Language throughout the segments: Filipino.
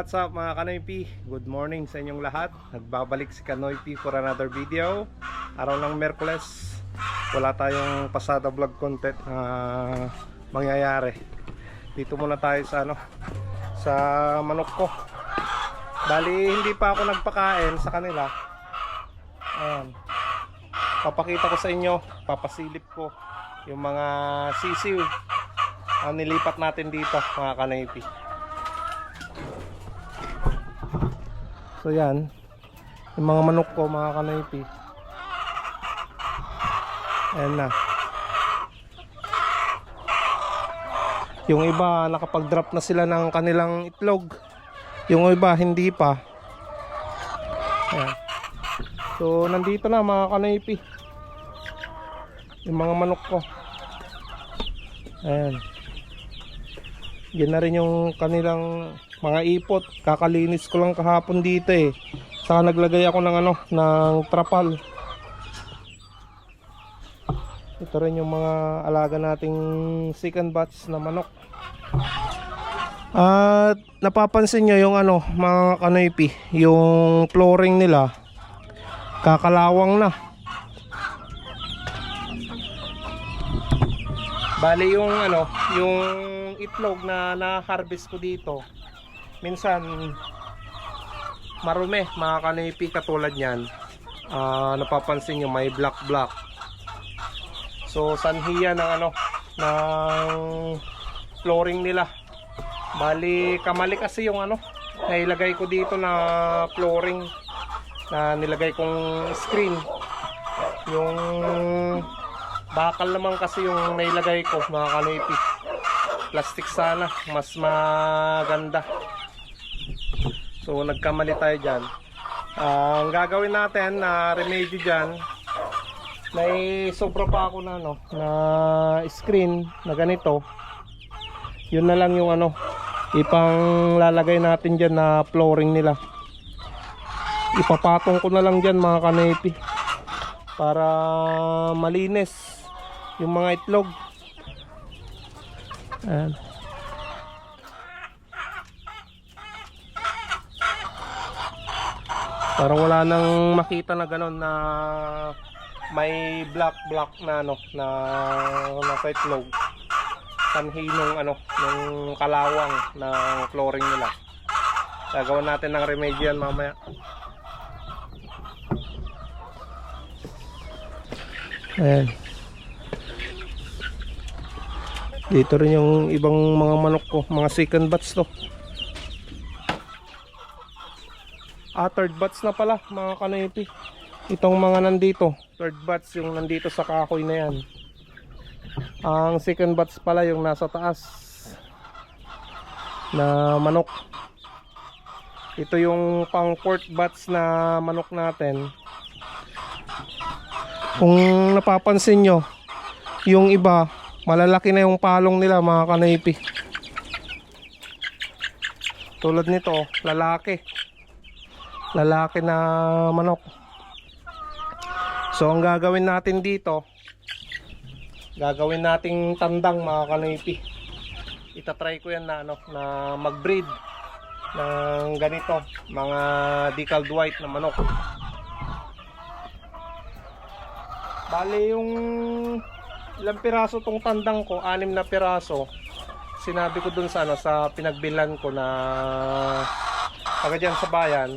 What's up mga Kanoy P? Good morning sa inyong lahat. Nagbabalik si Kanoy P for another video. Araw ng Merkules. Wala tayong pasada vlog content uh, Mangyayari. Dito muna tayo sa ano Sa manok ko. Bali hindi pa ako nagpakain sa kanila. Ayan. Papakita ko sa inyo, papasilip ko yung mga sisiw ang nilipat natin dito mga Kanoypi. So yan, yung mga manok ko, mga kanaypi. Ayan na. Yung iba, nakapag-drop na sila ng kanilang itlog. Yung iba, hindi pa. Ayan. So, nandito na mga kanaypi. Yung mga manok ko. Ayan. Yan na rin yung kanilang mga ipot. Kakalinis ko lang kahapon dito eh. Saka naglagay ako ng ano, ng trapal. Ito rin yung mga alaga nating second batch na manok. At napapansin nyo yung ano, mga kanoypi, yung flooring nila kakalawang na. Bali yung ano, yung itlog na na-harvest ko dito. Minsan marumi, mga kanipi katulad niyan. Ah, napapansin niyo may black black. So sanhiya ng ano ng flooring nila. Bali kamali kasi yung ano nailagay ko dito na flooring na nilagay kong screen. Yung bakal naman kasi yung nailagay ko mga kanipi plastic sana mas maganda. So nagkamali tayo dyan. Ah, ang gagawin natin na remedy dyan may sobra pa ako na ano na screen na ganito. Yun na lang yung ano ipang lalagay natin dyan na flooring nila. Ipapatong ko na lang dyan mga kanepi para malinis yung mga itlog. Ayan. Parang wala nang makita na gano'n na may black black na ano na nasa itlog sanhi nung ano nung kalawang ng flooring nila gagawin natin ng remedy yan mamaya ayan dito rin yung ibang mga manok ko, mga second batch to. Ah, third batch na pala, mga kanipi. Itong mga nandito, third batch yung nandito sa kahoy na yan. Ang second batch pala yung nasa taas na manok. Ito yung pang fourth batch na manok natin. Kung napapansin nyo, yung iba malalaki na yung palong nila mga kanaypi tulad nito lalaki lalaki na manok so ang gagawin natin dito gagawin nating tandang mga kanaypi itatry ko yan na, ano, na mag breed ng ganito mga decaled white na manok bali yung ilang piraso tong tandang ko, anim na piraso. Sinabi ko dun sa ano sa pinagbilan ko na taga dyan sa bayan,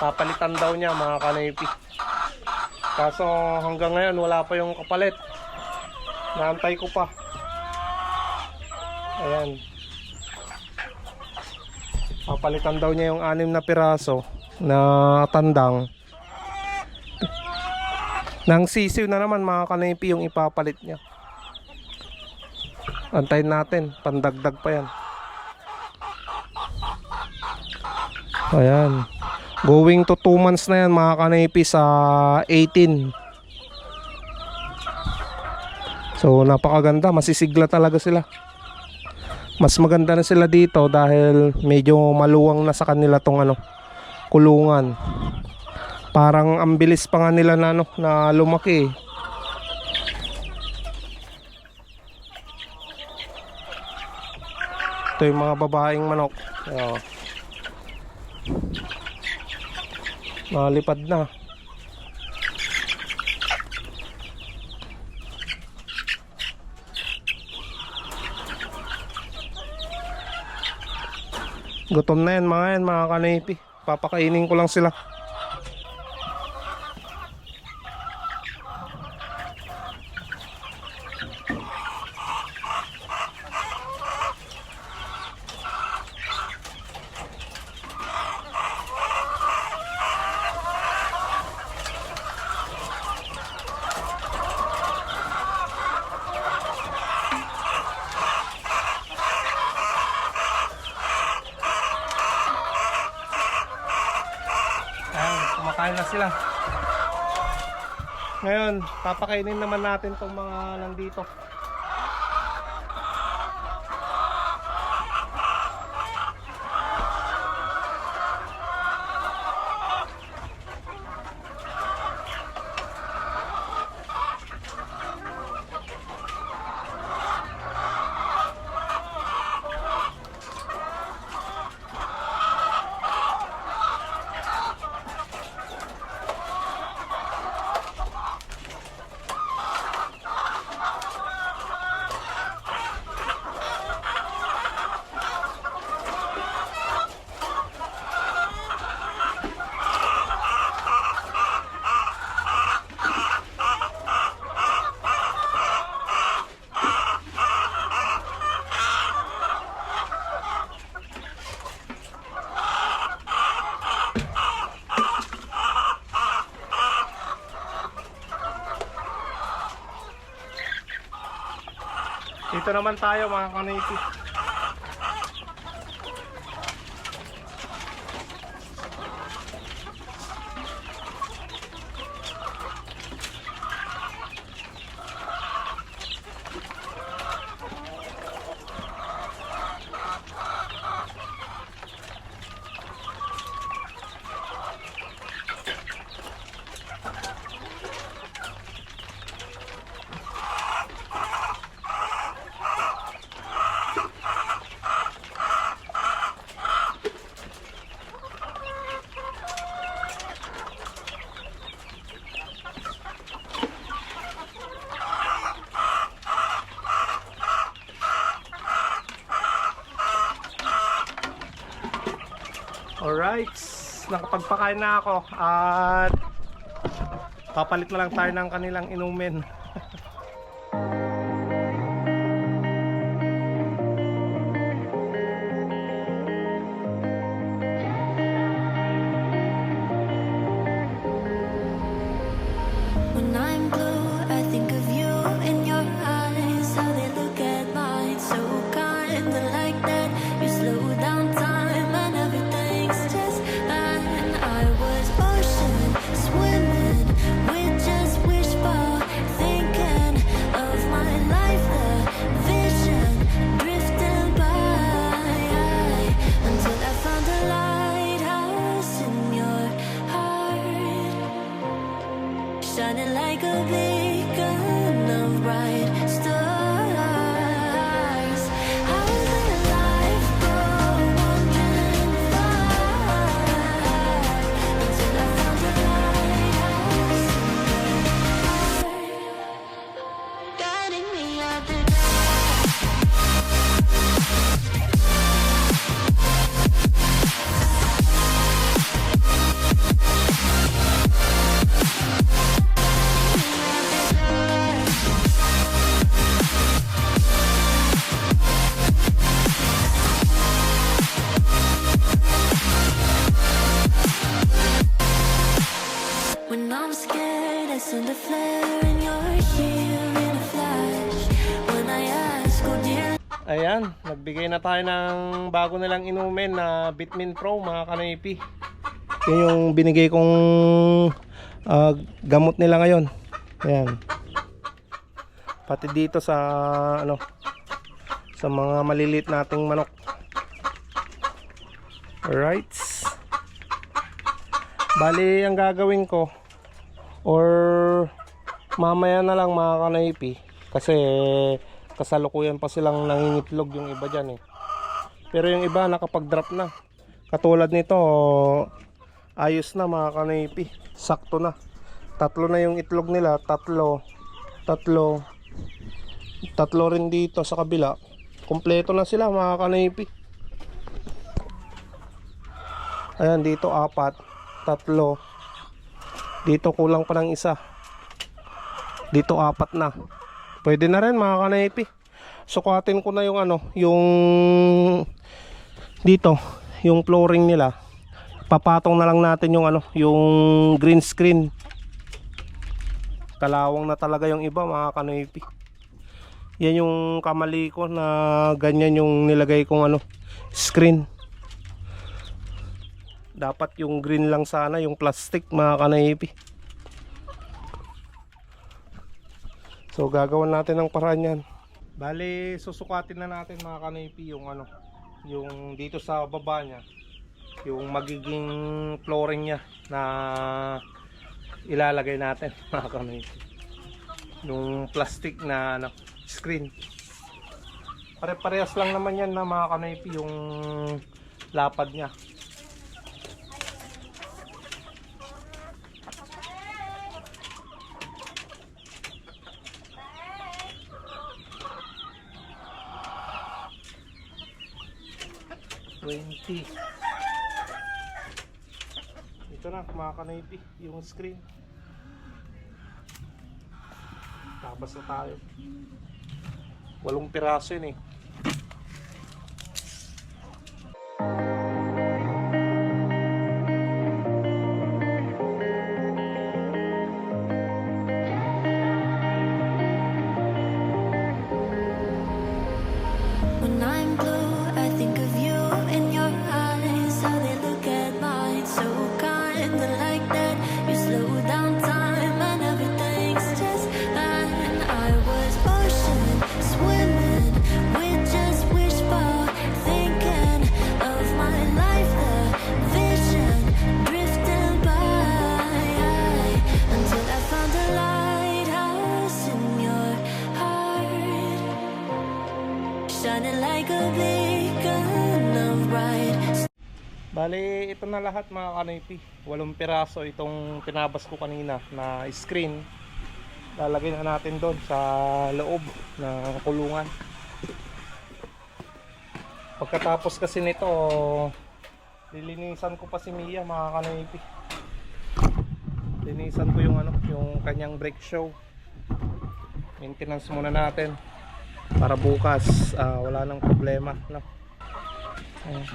papalitan daw niya mga kanaypi. Kaso hanggang ngayon wala pa yung kapalit. Naantay ko pa. Ayan. Papalitan daw niya yung anim na piraso na tandang. Nang sisiw na naman mga kanaypi yung ipapalit niya. Antayin natin, pandagdag pa yan. Ayan. Going to 2 months na yan mga kanaypi sa 18. So napakaganda, masisigla talaga sila. Mas maganda na sila dito dahil medyo maluwang na sa kanila tong ano, kulungan. Parang ang bilis pa nga nila na, ano, na lumaki. eh. Ito yung mga babaeng manok. Oh. Nalipad na. Gutom na yan mga yan mga kanipi. Papakainin ko lang sila. Ayan, kumakain na sila. Ngayon, papakainin naman natin tong mga nandito. Dito naman tayo mga kanipi. Alright, nakapagpakain na ako at papalit na lang tayo ng kanilang inumin. Nagbigay na tayo ng bago nilang inumin na Bitmin Pro mga kanipi. Yun yung binigay kong ah, gamot nila ngayon. Ayan. Pati dito sa ano sa mga malilit nating manok. Alright. Bali, ang gagawin ko or mamaya na lang mga kanaypi kasi kasalukuyan pa silang nangingitlog yung iba dyan eh. Pero yung iba nakapag-drop na. Katulad nito, ayos na mga kanipi. Sakto na. Tatlo na yung itlog nila. Tatlo. Tatlo. Tatlo rin dito sa kabila. Kompleto na sila mga kanipi. Ayan, dito apat. Tatlo. Dito kulang pa ng isa. Dito apat na. Pwede na rin mga kanipi. Sukatin ko na yung ano, yung dito, yung flooring nila. Papatong na lang natin yung ano, yung green screen. Kalawang na talaga yung iba mga kanipi. Yan yung kamali ko na ganyan yung nilagay kong ano, screen. Dapat yung green lang sana, yung plastic mga kanaipi. So gagawin natin ng paraan yan. Bali, susukatin na natin mga kanaipi yung ano, yung dito sa baba niya. Yung magiging flooring niya na ilalagay natin mga kanaipi. Yung plastic na ano, screen. Pare-parehas lang naman yan na mga kanaipi yung lapad niya. Twenty. Ito na mga kanaypi, yung screen. Tabas na tayo. Walong piraso yun eh. Bali, ito na lahat mga kanaypi. Walong piraso itong tinabas ko kanina na screen. Lalagay na natin doon sa loob ng kulungan. Pagkatapos kasi nito, lilinisan ko pa si Mia mga kanaypi. Linisan ko yung ano, yung kanyang brake show. Maintenance muna natin para bukas ah, wala nang problema, no. Ayan.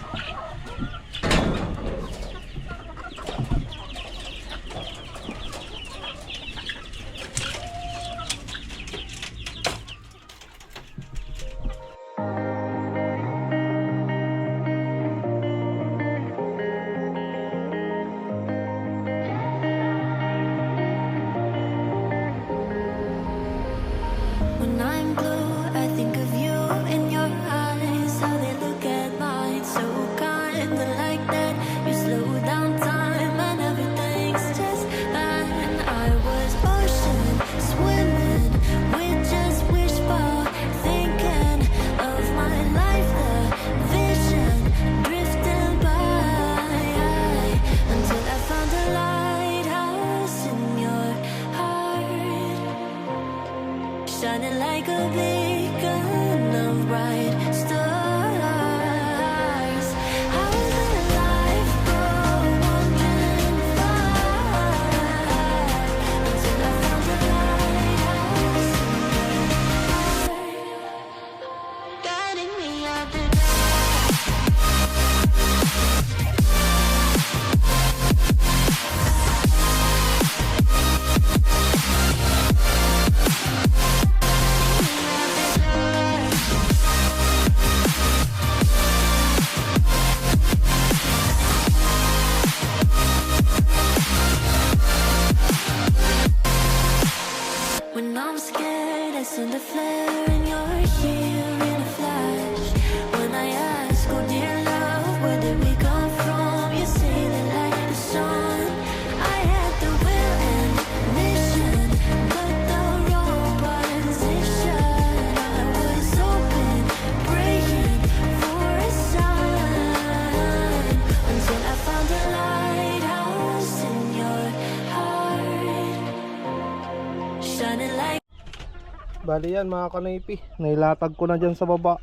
Bali yan mga kanipi. Nailatag ko na dyan sa baba.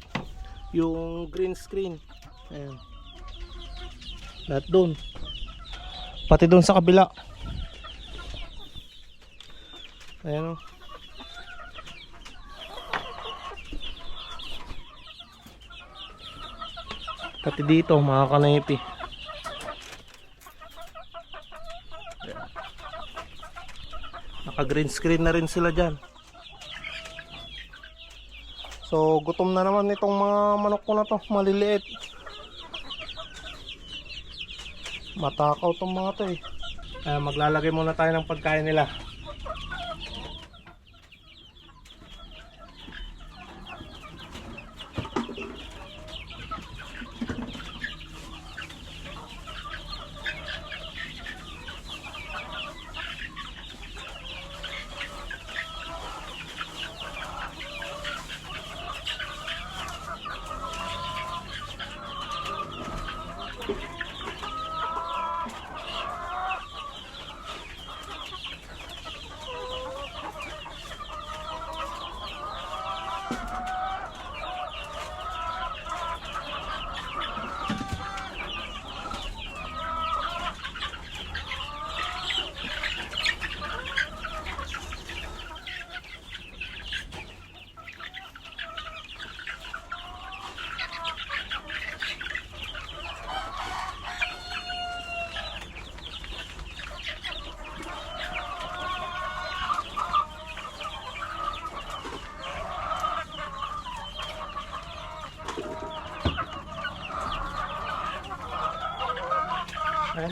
Yung green screen. Ayan. Lahat doon. Pati doon sa kabila. Ayan o. Pati dito mga kanipi. Ayan. Naka green screen na rin sila dyan. So, gutom na naman itong mga manok ko na to, maliliit. Matakaw tong mga to eh. Kaya maglalagay muna tayo ng pagkain nila.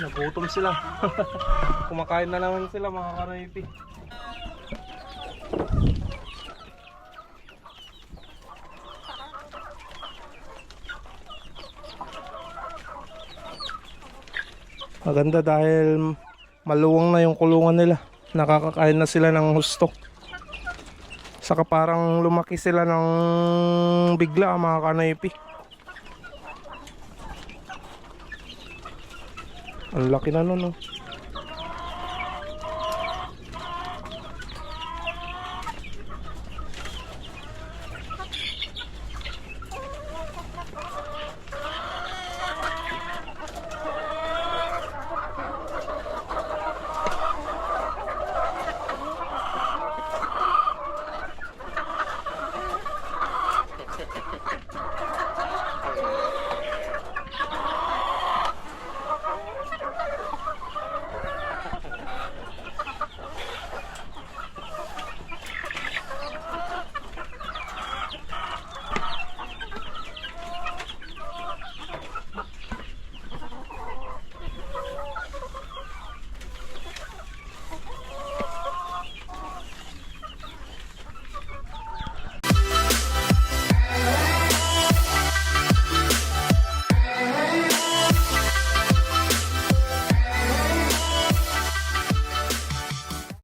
Nagutom sila. Kumakain na naman sila mga karaypi. Maganda dahil maluwang na yung kulungan nila. Nakakakain na sila ng husto. Saka parang lumaki sila ng bigla mga kanaypi. Ang laki na nun, no?